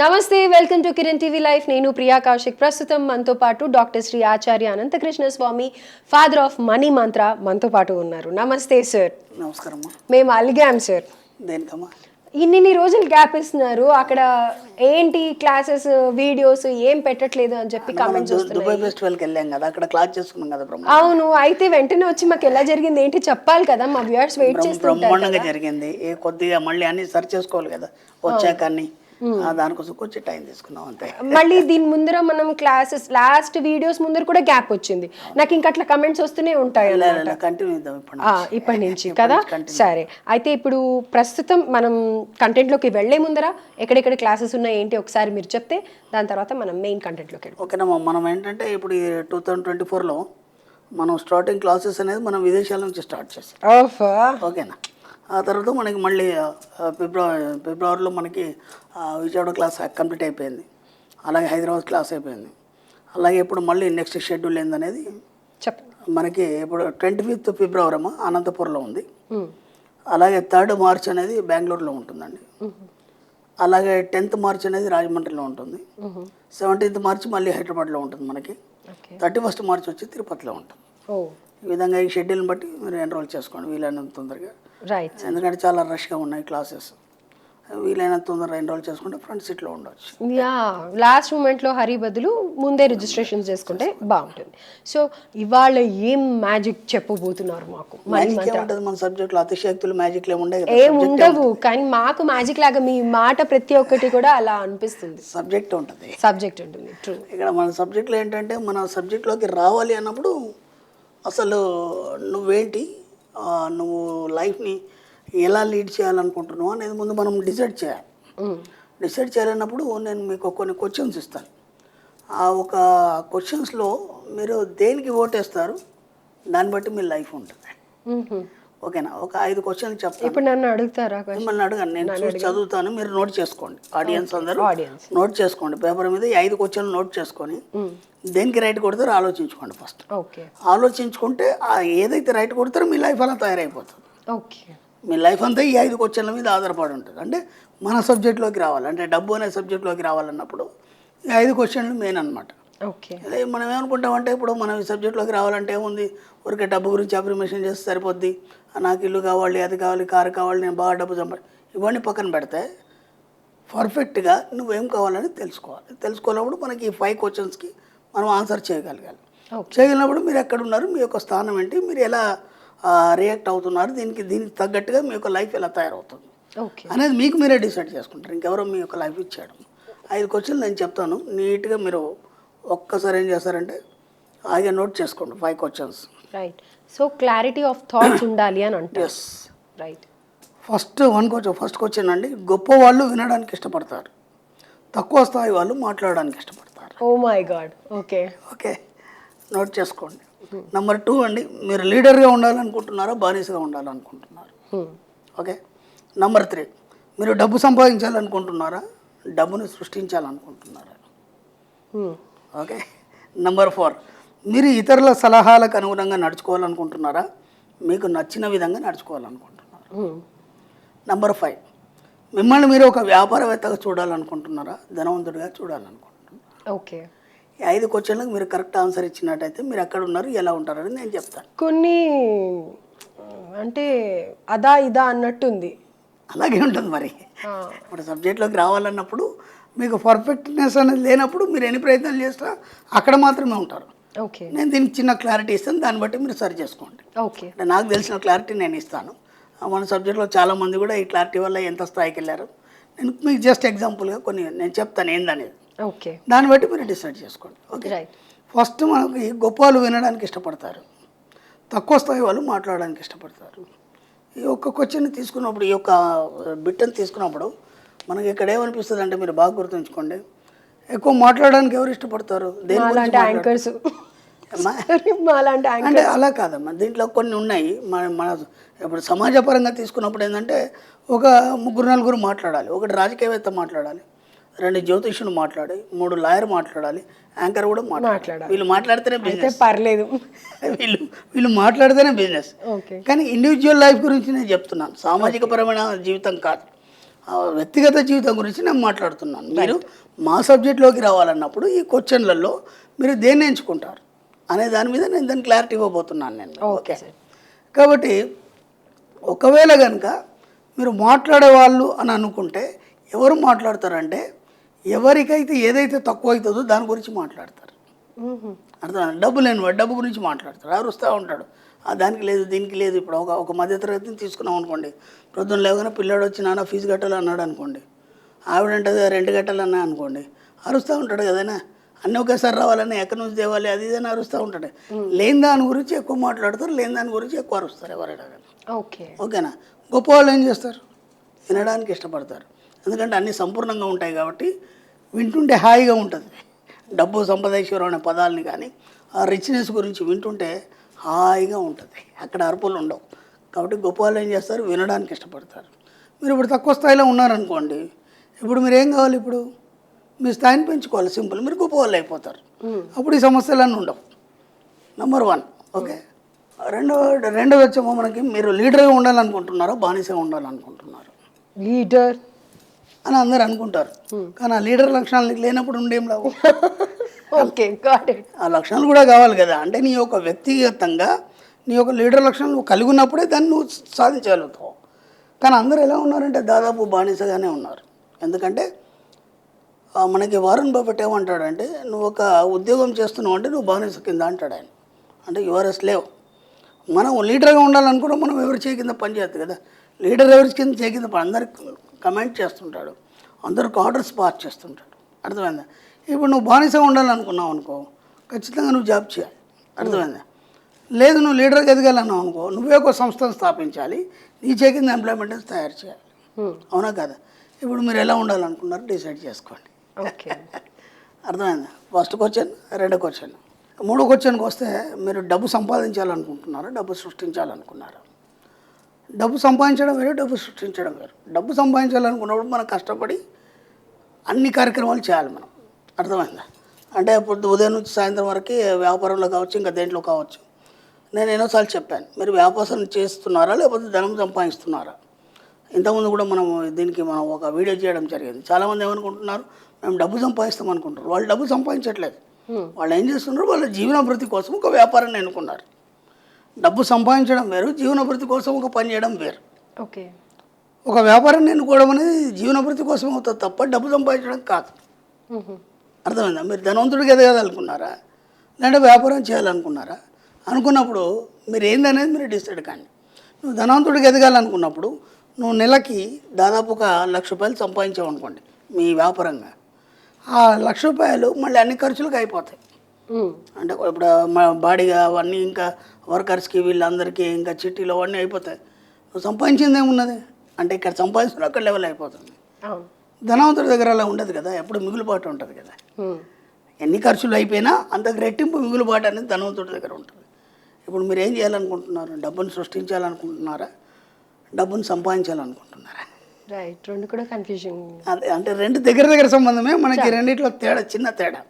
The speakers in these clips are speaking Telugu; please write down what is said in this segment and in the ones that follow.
నమస్తే welcome to Kiran TV life. నేను ప్రియా కౌశిక్. ప్రస్తుతం మనతో పాటు doctor Shri Acharya Ananthakrishna Swami father of money Mantra మనతో పాటు ఉన్నారు. నమస్తే సార్. నమస్కారం మేము అలిగాం సార్. దేనికమ్మా? ఇన్ని రోజులు గ్యాప్ ఇస్తున్నారు. అక్కడ ఏంటి క్లాసెస్ వీడియోస్ ఏం పెట్టట్లేదు అని చెప్పి దుబాయ్ ఫెస్టివల్కి వెళ్ళాం కదా అక్కడ క్లాస్ చేసుకున్నాం కదా అవును అయితే వెంటనే వచ్చి మాకు ఎలా జరిగింది ఏంటి చెప్పాలి కదా మా వ్యూయర్స్ వెయిట్ చేస్తుంటారు బ్రహ్మాండంగా జరిగింది. ఏ కొద్దిగా మళ్ళీ అన్ని సర్చ్ చేసుకోవాలి కదా వచ్చాక అన్ని. దానికోసం కొంచెం టైం తీసుకున్నాం అంతే. మళ్ళీ దీని ముందర మనం క్లాసెస్ లాస్ట్ వీడియోస్ ముందర కూడా గ్యాప్ వచ్చింది. నాకు ఇంకా అట్లా కమెంట్స్ వస్తూనే ఉంటాయి కంటిన్యూ ఇప్పటి నుంచి. కదా? సరే. అయితే ఇప్పుడు ప్రస్తుతం మనం కంటెంట్లోకి వెళ్ళే ముందర ఎక్కడెక్కడ క్లాసెస్ ఉన్నాయి ఏంటి ఒకసారి మీరు చెప్తే దాని తర్వాత మనం మెయిన్ కంటెంట్లోకి ఓకేనమ్మా మనం ఏంటంటే ఇప్పుడు టూ థౌజండ్ ట్వంటీ ఫోర్లో మనం స్టార్టింగ్ క్లాసెస్ అనేది మనం విదేశాల నుంచి స్టార్ట్ చేస్తాం. ఓకేనా? ఆ తర్వాత మనకి మళ్ళీ ఫిబ్రవరి ఫిబ్రవరిలో మనకి విజయవాడ క్లాస్ కంప్లీట్ అయిపోయింది. అలాగే హైదరాబాద్ క్లాస్ అయిపోయింది. అలాగే ఇప్పుడు మళ్ళీ నెక్స్ట్ షెడ్యూల్ ఏందనేది మనకి ఇప్పుడు ట్వంటీ ఫిఫ్త్ ఫిబ్రవరి అమ్మ అనంతపురంలో ఉంది. అలాగే థర్డ్ మార్చ్ అనేది బెంగళూరులో ఉంటుందండి. అలాగే టెన్త్ మార్చ్ అనేది రాజమండ్రిలో ఉంటుంది. సెవెంటీన్త్ మార్చ్ మళ్ళీ హైదరాబాద్లో ఉంటుంది మనకి. థర్టీ ఫస్ట్ మార్చ్ వచ్చి తిరుపతిలో ఉంటుంది. ఈ విధంగా ఈ షెడ్యూల్ని బట్టి మీరు ఎన్రోల్ చేసుకోండి వీలైనంత తొందరగా. రైట్ ఎందుకంటే చాలా రష్గా ఉన్నాయి క్లాసెస్. వీలైనంత తొందరగా ఎన్రోల్ చేసుకుంటే ఫ్రంట్ సీట్లో ఉండవచ్చు యా లాస్ట్ మూమెంట్లో హరి బదులు ముందే రిజిస్ట్రేషన్ చేసుకుంటే బాగుంటుంది. సో ఇవాళ ఏం మ్యాజిక్ చెప్పబోతున్నారు మాకు? మనీ సబ్జెక్టులో అతిశక్తులు మ్యాజిక్లు ఏముండే ఏం ఉండవు కానీ మాకు మ్యాజిక్ లాగా మీ మాట ప్రతి ఒక్కటి కూడా అలా అనిపిస్తుంది. సబ్జెక్ట్ ఉంటుంది. సబ్జెక్ట్ ఉంటుంది ట్రూ ఇక్కడ మన సబ్జెక్ట్లో ఏంటంటే మన సబ్జెక్ట్లోకి రావాలి అన్నప్పుడు అసలు నువ్వేంటి? నువ్వు లైఫ్ని ఎలా లీడ్ చేయాలనుకుంటున్నావు అనేది ముందు మనం డిసైడ్ చేయాలి. డిసైడ్ చేయాలన్నప్పుడు నేను మీకు కొన్ని క్వశ్చన్స్ ఇస్తాను. ఆ ఒక క్వశ్చన్స్లో మీరు దేనికి ఓటేస్తారు? దాన్ని బట్టి మీ లైఫ్ ఉంటుంది. ఓకేనా? ఒక ఐదు క్వశ్చన్లు చెప్తాను. ఇప్పుడు నన్ను అడుగుతారా? మిమ్మల్ని అడగండి. నేను చూసి చదువుతాను. మీరు నోట్ చేసుకోండి. ఆడియన్స్ అందరూ. నోట్ చేసుకోండి. పేపర్ మీద ఈ ఐదు క్వశ్చన్లు నోట్ చేసుకొని దేనికి రైట్ కొడతారో ఆలోచించుకోండి ఫస్ట్. ఓకే. ఆలోచించుకుంటే ఏదైతే రైట్ కొడతారో మీ లైఫ్ అలా తయారైపోతుంది. ఓకే. మీ లైఫ్ అంతా ఈ ఐదు క్వశ్చన్ల మీద ఆధారపడి ఉంటుంది. అంటే మన సబ్జెక్ట్లోకి రావాలి. అంటే డబ్బు అనే సబ్జెక్ట్లోకి రావాలన్నప్పుడు ఈ ఐదు క్వశ్చన్లు మెయిన్ అనమాట ఓకే. అదే మనం ఏమనుకుంటామంటే ఇప్పుడు మనం ఈ సబ్జెక్ట్లోకి రావాలంటే ఏముంది? ఊరికే డబ్బు గురించి అప్రిమేషన్ చేస్తే సరిపోద్ది. నాకు ఇల్లు కావాలి అది కావాలి కారు కావాలి నేను బాగా డబ్బు సంపా ఇవన్నీ పక్కన పెడితే పర్ఫెక్ట్గా నువ్వేం కావాలని తెలుసుకోవాలి. తెలుసుకోవాలప్పుడు మనకి ఈ ఫైవ్ క్వశ్చన్స్కి మనం ఆన్సర్ చేయగలగాలి. చేయగలిగినప్పుడు మీరు ఎక్కడ ఉన్నారు మీ యొక్క స్థానం ఏంటి? మీరు ఎలా రియాక్ట్ అవుతున్నారు? దీనికి దీనికి తగ్గట్టుగా మీ యొక్క లైఫ్ ఎలా తయారవుతుంది? ఓకే. అనేది మీకు మీరే డిసైడ్ చేసుకుంటారు. ఇంకెవరో మీ యొక్క లైఫ్ ఇచ్చాడు. ఐదు క్వశ్చన్లు నేను చెప్తాను. నీట్గా మీరు ఒక్కసారి ఏం చేస్తారంటే ఆగే నోట్ చేసుకోండి five questions right so clarity of thoughts ఉండాలి అని అంటారు. Yes right first one question first question అండి గొప్ప వాళ్ళు వినడానికి ఇష్టపడతారు. తక్కువ స్థాయి వాళ్ళు మాట్లాడడానికి ఇష్టపడతారు. ఓ my God okay okay note చేసుకోండి. నెంబర్ టూ అండి మీరు లీడర్గా ఉండాలనుకుంటున్నారా బానిసగా ఉండాలనుకుంటున్నారు? ఓకే నంబర్ త్రీ మీరు డబ్బు సంపాదించాలనుకుంటున్నారా డబ్బును సృష్టించాలనుకుంటున్నారా? ఓకే. నంబర్ ఫోర్ మీరు ఇతరుల సలహాలకు అనుగుణంగా నడుచుకోవాలనుకుంటున్నారా? మీకు నచ్చిన విధంగా నడుచుకోవాలనుకుంటున్నారా? నంబర్ ఫైవ్ మిమ్మల్ని మీరు ఒక వ్యాపారవేత్తగా చూడాలనుకుంటున్నారా? ధనవంతుడిగా చూడాలనుకుంటున్నారా? ఓకే ఈ ఐదు క్వశ్చన్లకు మీరు కరెక్ట్ ఆన్సర్ ఇచ్చినట్టయితే మీరు ఎక్కడ ఉన్నారు ఎలా ఉంటారని నేను చెప్తాను. కొన్ని అంటే అదా ఇదా అన్నట్టుంది. అలాగే ఉంటుంది మరి. ఇప్పుడు సబ్జెక్ట్లోకి రావాలన్నప్పుడు మీకు పర్ఫెక్ట్నెస్ అనేది లేనప్పుడు మీరు ఎన్ని ప్రయత్నాలు చేసినా అక్కడ మాత్రమే ఉంటారు. ఓకే. నేను దీనికి చిన్న క్లారిటీ ఇస్తాను దాన్ని బట్టి మీరు సరి చేసుకోండి. ఓకే. నాకు తెలిసిన క్లారిటీ నేను ఇస్తాను. మన సబ్జెక్ట్లో చాలామంది కూడా ఈ క్లారిటీ వల్ల ఎంత స్థాయికి వెళ్ళారు. నేను మీకు జస్ట్ ఎగ్జాంపుల్గా కొన్ని నేను చెప్తాను ఏందనేది. ఓకే. దాన్ని బట్టి మీరు డిసైడ్ చేసుకోండి. ఓకే? రైట్ ఫస్ట్ మనకి గొప్ప వాళ్ళు వినడానికి ఇష్టపడతారు. తక్కువ స్థాయి వాళ్ళు మాట్లాడడానికి ఇష్టపడతారు. ఈ ఒక్క క్వశ్చన్ తీసుకున్నప్పుడు ఈ యొక్క బిట్టను తీసుకున్నప్పుడు మనకి ఇక్కడ ఏమనిపిస్తుంది అంటే మీరు బాగా గుర్తుంచుకోండి. ఎక్కువ మాట్లాడడానికి ఎవరు ఇష్టపడతారు? యాంకర్స్. అంటే అలా కాదమ్మా. దీంట్లో కొన్ని ఉన్నాయి. మన మన ఇప్పుడు సమాజపరంగా తీసుకున్నప్పుడు ఏంటంటే ఒక ముగ్గురు నలుగురు మాట్లాడాలి. ఒకటి రాజకీయవేత్త మాట్లాడాలి. రెండు జ్యోతిష్యులు మాట్లాడి మూడు లాయర్ మాట్లాడాలి యాంకర్ కూడా మాట్లాడాలి. వీళ్ళు మాట్లాడితేనే బిజినెస్ పర్లేదు. వీళ్ళు వీళ్ళు మాట్లాడితేనే బిజినెస్ కానీ ఇండివిజువల్ లైఫ్ గురించి నేను చెప్తున్నాను సామాజిక పరమైన జీవితం కాదు. వ్యక్తిగత జీవితం గురించి నేను మాట్లాడుతున్నాను. మీరు మా సబ్జెక్ట్లోకి రావాలన్నప్పుడు ఈ క్వశ్చన్లలో మీరు దేన్ని ఎంచుకుంటారు అనే దాని మీద నేను దాని క్లారిటీ ఇవ్వబోతున్నాను నేను. Okay sir. కాబట్టి ఒకవేళ కనుక మీరు మాట్లాడే వాళ్ళు అని అనుకుంటే ఎవరు మాట్లాడతారంటే ఎవరికైతే ఏదైతే తక్కువ అవుతుందో దాని గురించి మాట్లాడతారు. అర్థం డబ్బు లేని వాడు డబ్బు గురించి మాట్లాడతాడు అరుస్తూ ఉంటాడు. దానికి లేదు దీనికి లేదు. ఇప్పుడు ఒక ఒక మధ్యతరగతిని తీసుకున్నాం అనుకోండి. ప్రొద్దున లేవగానే పిల్లాడు వచ్చి నాన్న ఫీజు కట్టాలి అన్నాడు అనుకోండి. ఆవిడంటది రెండు కట్టాలన్నా అనుకోండి. అరుస్తూ ఉంటాడు కదనా? అన్నీ ఒకేసారి రావాలని ఎక్కడి నుంచి తేవాలి? అది ఇదని అరుస్తూ ఉంటాడు. లేని దాని గురించి ఎక్కువ మాట్లాడతారు లేని దాని గురించి ఎక్కువ అరుస్తారు ఎవరైనా ఓకే. ఓకేనా? గొప్ప వాళ్ళు ఏం చేస్తారు? వినడానికి ఇష్టపడతారు. ఎందుకంటే అన్నీ సంపూర్ణంగా ఉంటాయి కాబట్టి వింటుంటే హాయిగా ఉంటుంది. డబ్బు సంపదేశ్వరం అనే పదాలని కానీ ఆ రిచ్నెస్ గురించి వింటుంటే హాయిగా ఉంటుంది. అక్కడ అరుపులు ఉండవు. కాబట్టి గొప్ప వాళ్ళు ఏం చేస్తారు? వినడానికి ఇష్టపడతారు. మీరు ఇప్పుడు తక్కువ స్థాయిలో ఉన్నారనుకోండి ఇప్పుడు మీరు ఏం కావాలి ఇప్పుడు? మీ స్థాయిని పెంచుకోవాలి సింపుల్. మీరు గొప్ప వాళ్ళు అయిపోతారు అప్పుడు ఈ సమస్యలన్నీ ఉండవు. Number one okay. రెండవ రెండవ వచ్చేమో మనకి మీరు లీడర్గా ఉండాలనుకుంటున్నారా బానిసగా ఉండాలనుకుంటున్నారు? లీడర్. అని అందరు అనుకుంటారు. కానీ ఆ లీడర్ లక్షణాలు లేనప్పుడు ఉండేం లేవు ఓకే ఆ లక్షణాలు కూడా కావాలి కదా. అంటే నీ యొక్క వ్యక్తిగతంగా నీ యొక్క లీడర్ లక్షణాలు నువ్వు కలిగి ఉన్నప్పుడే దాన్ని నువ్వు సాధించగలుగుతావు కానీ అందరూ ఎలా ఉన్నారంటే దాదాపు బానిసగానే ఉన్నారు. ఎందుకంటే మనకి వారన్ బఫెట్ ఏమంటాడంటే నువ్వు ఒక ఉద్యోగం చేస్తున్నావు అంటే నువ్వు బానిస కింద అంటాడు ఆయన. అంటే యువరస్ లేవు మనం లీడర్గా ఉండాలనుకున్నా మనం ఎవరి చేయి కింద పని చేస్తుంది కదా. లీడర్ ఎవరి కింద చేయి కింద పని అందరికి కమెంట్ చేస్తుంటాడు. అందరికి ఆర్డర్స్ పాస్ చేస్తుంటాడు. అర్థమైందా? ఇప్పుడు నువ్వు బానిసగా ఉండాలనుకున్నావు అనుకో ఖచ్చితంగా నువ్వు జాబ్ చేయాలి. అర్థమైందా? లేదు నువ్వు లీడర్గా ఎదగాలన్నావు అనుకో నువ్వే ఒక సంస్థను స్థాపించాలి నీ చేయి కింద ఎంప్లాయ్మెంట్ తయారు చేయాలి. అవునా కదా? ఇప్పుడు మీరు ఎలా ఉండాలనుకున్నారు డిసైడ్ చేసుకోండి. ఓకే. అర్థమైందా? ఫస్ట్ క్వశ్చన్ రెండో క్వశ్చన్. మూడో క్వశ్చన్కి వస్తే మీరు డబ్బు సంపాదించాలనుకుంటున్నారా? డబ్బు సృష్టించాలనుకున్నారా? డబ్బు సంపాదించడం వేరు డబ్బు సృష్టించడం వేరు. డబ్బు సంపాదించాలనుకున్నప్పుడు మనం కష్టపడి అన్ని కార్యక్రమాలు చేయాలి మనం. అర్థమైందా? అంటే ఇప్పుడు ఉదయం నుంచి సాయంత్రం వరకు వ్యాపారంలో కావచ్చు ఇంకా దేంట్లో కావచ్చు. నేను ఎన్నోసార్లు చెప్పాను మీరు వ్యాపారం చేస్తున్నారా లేకపోతే ధనం సంపాదిస్తున్నారా? ఇంతకుముందు కూడా మనం దీనికి మనం ఒక వీడియో చేయడం జరిగింది. చాలామంది ఏమనుకుంటున్నారు మేము డబ్బు సంపాదిస్తాం అనుకుంటున్నారు. వాళ్ళు డబ్బు సంపాదించట్లేదు. వాళ్ళు ఏం చేస్తున్నారు వాళ్ళ జీవనభృతి కోసం ఒక వ్యాపారాన్ని ఎన్నుకున్నారు. డబ్బు సంపాదించడం వేరు జీవనభృతి కోసం ఒక పని చేయడం వేరు. ఓకే. ఒక వ్యాపారాన్ని ఎన్నుకోవడం అనేది జీవనభృతి కోసం అవుతుంది తప్ప డబ్బు సంపాదించడం కాదు. అర్థమైందా? మీరు ధనవంతుడికి ఎదగదనుకున్నారా లేదంటే వ్యాపారం చేయాలనుకున్నారా? అనుకున్నప్పుడు మీరు ఏందనేది మీరు డిసైడ్ కానీ నువ్వు ధనవంతుడికి ఎదగాలనుకున్నప్పుడు నువ్వు నెలకి దాదాపు ఒక లక్ష రూపాయలు సంపాదించావు అనుకోండి మీ వ్యాపారంగా. ఆ లక్ష రూపాయలు మళ్ళీ అన్ని ఖర్చులకు అయిపోతాయి. అంటే ఇప్పుడు మా బాడీగా అవన్నీ ఇంకా వర్కర్స్కి వీళ్ళందరికీ ఇంకా చిట్టీలు అవన్నీ అయిపోతాయి. నువ్వు సంపాదించింది ఏమున్నది? అంటే ఇక్కడ సంపాదించిన అక్కడ లెవెల్ అయిపోతుంది. ధనవంతుడి దగ్గర అలా ఉండదు కదా ఎప్పుడు మిగులుబాటు ఉంటుంది కదా. ఎన్ని ఖర్చులు అయిపోయినా అంతకు రెట్టింపు మిగులుబాటు అనేది ధనవంతుడి దగ్గర ఉంటుంది. ఇప్పుడు మీరు ఏం చేయాలనుకుంటున్నారు? డబ్బును సృష్టించాలనుకుంటున్నారా? డబ్బును సంపాదించాలనుకుంటున్నారా? రైట్ రెండు కూడా కన్ఫ్యూజన్ అదే అంటే రెండు దగ్గర దగ్గర సంబంధమే మనకి రెండిట్లో తేడా చిన్న తేడా.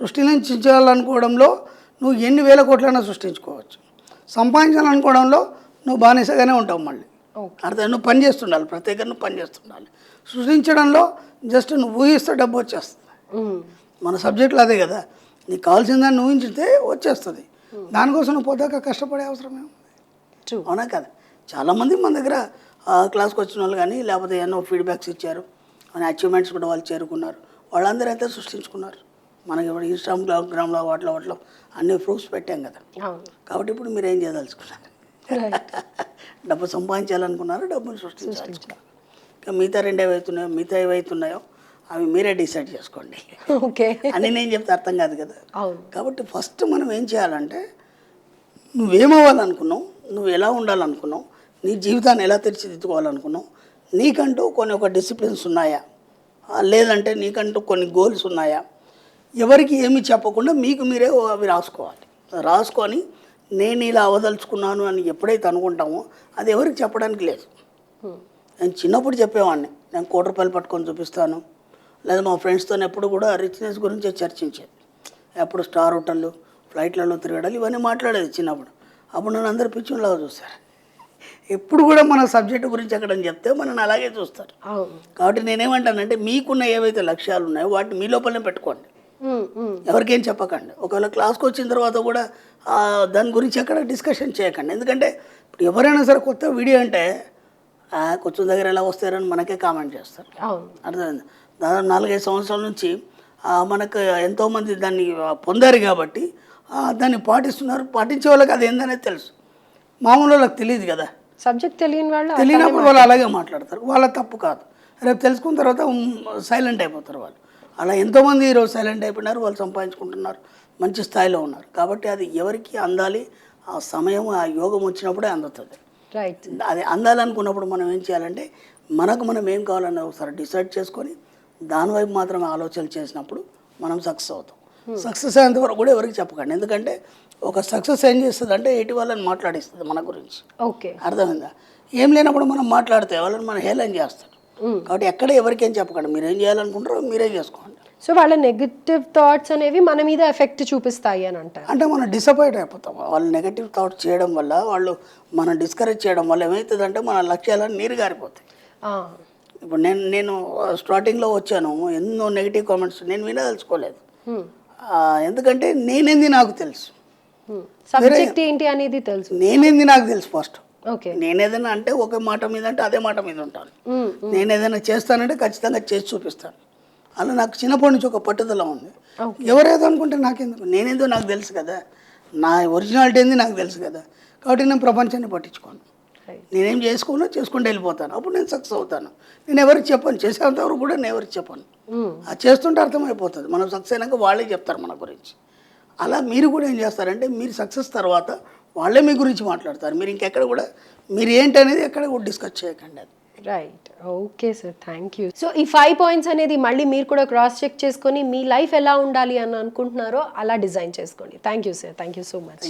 సృష్టించాలనుకోవడంలో నువ్వు ఎన్ని వేల కోట్లైనా సృష్టించుకోవచ్చు. సంపాదించాలనుకోవడంలో నువ్వు బానిసగానే ఉంటావు మళ్ళీ. అర్థం. నువ్వు పని చేస్తుండాలి ప్రత్యేకంగా నువ్వు పని చేస్తుండాలి. సృష్టించడంలో జస్ట్ నువ్వు ఊహిస్తే డబ్బు వచ్చేస్తుంది. మన సబ్జెక్టులు అదే కదా. నీకు కావాల్సిందని నువ్వు ఊహించితే వచ్చేస్తుంది. దానికోసం నువ్వు పోతాక కష్టపడే అవసరం ఏముంది? అవునా కదా. చాలామంది మన దగ్గర క్లాస్కి వచ్చిన వాళ్ళు కానీ లేకపోతే ఎన్నో ఫీడ్బ్యాక్స్ ఇచ్చారు. మన అచీవ్మెంట్స్ కూడా వాళ్ళు చేరుకున్నారు. వాళ్ళందరూ అయితే సృష్టించుకున్నారు. మనకి ఇప్పుడు ఇన్స్టాగ్రామ్లో వాటిలో వాటిలో అన్ని ప్రూఫ్స్ పెట్టాం కదా. కాబట్టి ఇప్పుడు మీరు ఏం చేయదలుచుకున్నారు? డబ్బు సంపాదించాలనుకున్నారు డబ్బును సృష్టించాలనుకున్నారు ఇంకా మిగతా రెండు ఏవైతున్నాయో మిగతా ఏవైతున్నాయో అవి మీరే డిసైడ్ చేసుకోండి. ఓకే అని నేను చెప్తే అర్థం కాదు కదా. కాబట్టి ఫస్ట్ మనం ఏం చేయాలంటే నువ్వేమవ్వాలనుకున్నావు నువ్వు ఎలా ఉండాలనుకున్నావు నీ జీవితాన్ని ఎలా తీర్చిదిద్దుకోవాలనుకున్నావు నీకంటూ కొన్ని ఒక డిసిప్లిన్స్ ఉన్నాయా? లేదంటే నీకంటూ కొన్ని గోల్స్ ఉన్నాయా? ఎవరికి ఏమి చెప్పకుండా మీకు మీరే అవి రాసుకోవాలి. రాసుకొని నేను ఇలా అవదలుచుకున్నాను అని ఎప్పుడైతే అనుకుంటామో అది ఎవరికి చెప్పడానికి లేదు. నేను చిన్నప్పుడు చెప్పేవాడిని. నేను కోటి రూపాయలు పట్టుకొని చూపిస్తాను. లేదా మా ఫ్రెండ్స్తో ఎప్పుడు కూడా రిచ్నెస్ గురించే చర్చించేది. ఎప్పుడు స్టార్ హోటళ్ళు ఫ్లైట్లలో తిరగడాలు ఇవన్నీ మాట్లాడేది చిన్నప్పుడు. అప్పుడు నన్ను అందరు పిచ్చులాగా చూస్తారు. ఎప్పుడు కూడా మన సబ్జెక్ట్ గురించి ఎక్కడ చెప్తే మనల్ని అలాగే చూస్తారు. కాబట్టి నేనేమంటానంటే మీకున్న ఏవైతే లక్ష్యాలు ఉన్నాయో వాటిని మీ లోపలనే పెట్టుకోండి. ఎవరికేం చెప్పకండి. ఒకవేళ క్లాస్కి వచ్చిన తర్వాత కూడా దాని గురించి ఎక్కడ డిస్కషన్ చేయకండి. ఎందుకంటే ఇప్పుడు ఎవరైనా సరే కొత్త వీడియో అంటే "ఆ, కొంచెం దగ్గర ఎలా వస్తారని మనకే కామెంట్ చేస్తారు. అర్థమైంది? దాదాపు నాలుగైదు సంవత్సరాల నుంచి మనకు ఎంతోమంది దాన్ని పొందారు కాబట్టి దాన్ని పాటిస్తున్నారు. పాటించే వాళ్ళకి అది ఏందనేది తెలుసు. మామూలు వాళ్ళకి తెలియదు కదా. సబ్జెక్ట్ తెలియని వాళ్ళు తెలియనప్పుడు వాళ్ళు అలాగే మాట్లాడతారు. వాళ్ళ తప్పు కాదు. రేపు తెలుసుకున్న తర్వాత సైలెంట్ అయిపోతారు వాళ్ళు. అలా ఎంతోమంది ఈరోజు సైలెంట్ అయిపోయినారు వాళ్ళు సంపాదించుకుంటున్నారు. మంచి స్థాయిలో ఉన్నారు. కాబట్టి అది ఎవరికి అందాలి? ఆ సమయం ఆ యోగం వచ్చినప్పుడే అందుతుంది రైట్ అది అందాలనుకున్నప్పుడు మనం ఏం చేయాలంటే మనకు మనం ఏం కావాలని ఒకసారి డిసైడ్ చేసుకొని దాని వైపు మాత్రమే ఆలోచనలు చేసినప్పుడు మనం సక్సెస్ అవుతాం. సక్సెస్ అయ్యేంత వరకు కూడా ఎవరికి చెప్పకండి. ఎందుకంటే ఒక సక్సెస్ ఏం చేస్తుంది అంటే ఎటు వాళ్ళని మాట్లాడిస్తుంది మన గురించి. ఓకే అర్థమైందా? ఏం లేనప్పుడు మనం మాట్లాడితే వాళ్ళని మనం హేళన చేస్తాం కాబట్టి ఎక్కడ ఎవరికేం చెప్పకండి. మీరు ఏం చేయాలనుకుంటారో మీరే చేసుకోండి. సో వాళ్ళ నెగటివ్ థాట్స్ అనేవి మన మీద ఎఫెక్ట్ చూపిస్తాయి అని అంటారు. అంటే మనం డిసప్పాయింట్ అయిపోతాం. వాళ్ళు నెగటివ్ థాట్స్ చేయడం వల్ల వాళ్ళు మనం డిస్కరేజ్ చేయడం వల్ల ఏమవుతుందంటే మన లక్ష్యాలను నీరు గారిపోతాయి ఇప్పుడు నేను నేను స్టార్టింగ్లో వచ్చాను. ఎన్నో నెగిటివ్ కామెంట్స్ నేను వినదలుచుకోలేదు. ఎందుకంటే నేనేంది నాకు తెలుసు. సబ్జెక్ట్ ఏంటి అనేది తెలుసు. నేనేంది నాకు తెలుసు ఫస్ట్ ఓకే. నేనేదైనా అంటే ఒక మాట మీద అంటే అదే మాట మీద ఉంటాను. నేను ఏదైనా చేస్తానంటే ఖచ్చితంగా చేసి చూపిస్తాను. అలా నాకు చిన్నప్పటి నుంచి ఒక పట్టుదల ఉంది. ఎవరేదో అనుకుంటే నాకెందుకు? నేనేందో నాకు తెలుసు కదా. నా ఒరిజినాలిటీ ఏంది నాకు తెలుసు కదా. కాబట్టి నేను ప్రపంచాన్ని పట్టించుకోను. నేనేం చేసుకోనో? చేసుకుంటూ వెళ్ళిపోతాను. అప్పుడు నేను సక్సెస్ అవుతాను. నేను ఎవరికి చెప్పను? చేసేంత వరకు కూడా నేను ఎవరికి చెప్పను. అది చేస్తుంటే అర్థమైపోతుంది. మనం సక్సెస్ అయినాక వాళ్ళే చెప్తారు మన గురించి. అలా మీరు కూడా ఏం చేస్తారంటే మీరు సక్సెస్ తర్వాత వాళ్ళే మీ గురించి మాట్లాడతారు. మీరు ఇంకెక్కడ కూడా మీరు ఏంటి అనేది ఎక్కడ కూడా డిస్కస్ చేయకండి అది. Right okay sir thank you so ఈ ఫైవ్ పాయింట్స్ అనేది మళ్ళీ మీరు కూడా క్రాస్ చెక్ చేసుకొని మీ లైఫ్ ఎలా ఉండాలి అని అనుకుంటున్నారో అలా డిజైన్ చేసుకోండి. Thank you sir thank you so much